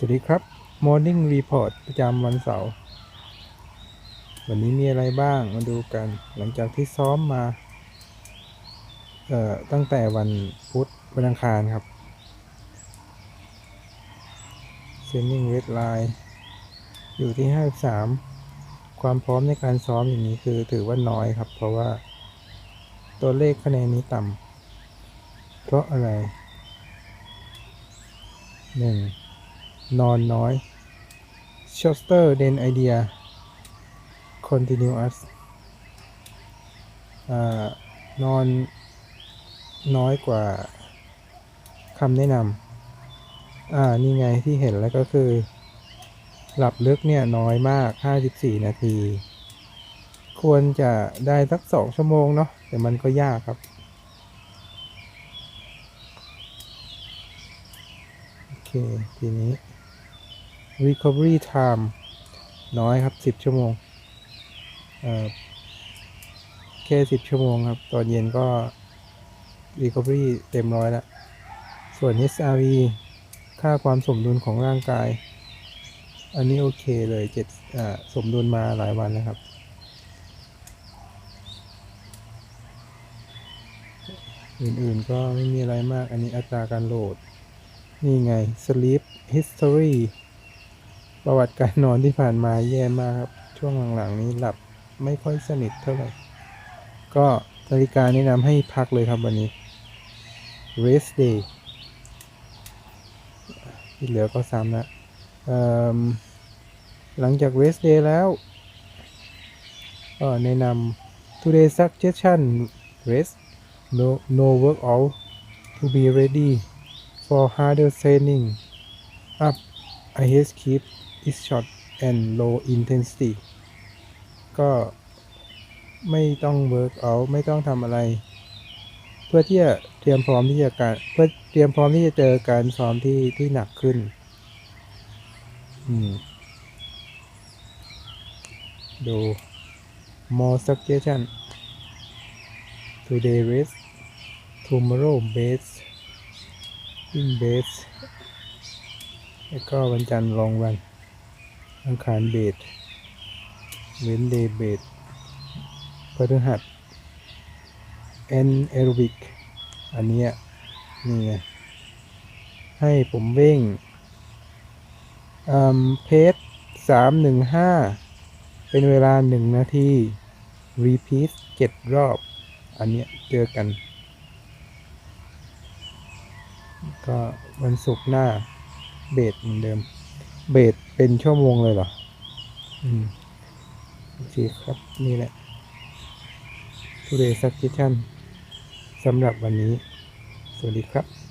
สวัสดีครับ Morning Report ประจำวันเสาร์ วันนี้มีอะไรบ้างมาดูกัน หลังจากที่ซ้อมมาเอ่อตั้งแต่วันพุธวันอังคารครับ Sending Red Line อยู่ที่ 53 ความพร้อมในการซ้อมอย่างนี้คือถือว่าน้อยครับ เพราะว่าตัวเลขคะแนนนี้ต่ำเพราะอะไรห นอนน้อย shorter than idea continuous อนอนน้อยกว่าคำแนะนำอ่า นี่ไงที่เห็นแล้วก็คือ หลับลึกเนี่ยน้อยมาก 54 นาที ควรจะได้สัก 2 ชั่วโมงเนาะ แต่มันก็ยากครับ โอเค ทีนี้ recovery time น้อยครับ 10 ชั่วโมงแค่ 10 ชั่วโมงครับ ตอนเย็นก็ recovery เต็มร้อยแล้ว ส่วน SRV ค่าความสมดุลของร่างกาย อันนี้โอเคเลยเจ็ดสมดุลมาหลายวันนะครับ อื่นๆก็ไม่มีอะไรมาก อันนี้อัตราการโหลด นี่ไง sleep history ประวัติการนอนที่ผ่านมาแย่มากครับ ช่วงหลังๆนี้หลับไม่ค่อยสนิทเท่าไหร่ ก็นาฬิกาแนะนำให้พักเลยครับวันนี้ rest day ที่เหลือก็ซ้ำนะหลังจาก rest day แล้วก็แนะนำ today suggestion rest no no workout to be ready for harder training up IS keep is short and low intensity ก็ไม่ต้อง work out ไม่ต้องทำอะไร เพื่อที่จะเตรียมพร้อมที่จะการเพื่อเตรียมพร้อมที่จะเจอการซ้อมที่ที่หนักขึ้น ดู more suggestion today rest tomorrow base in base แล้วก็วันจันทร์ลองวัน อังคารเบสเว้นเดย์เบสพฤหัสแอนแอโรบิก อันเนี้ยนี่ไง ให้ผมเว่งเพจสามหนึ่งห้าเป็นเวลาหนึ่งนาทีรีพีทเจ็ดรอบ อันเนี้ยเจอกัน ก็วันศุกร์หน้าเบสเหมือนเดิม เบสเป็นชั่วโมงเลยเหรอ อืมโอเคครับนี่แหละ Today Suggestion สำหรับวันนี้ สวัสดีครับ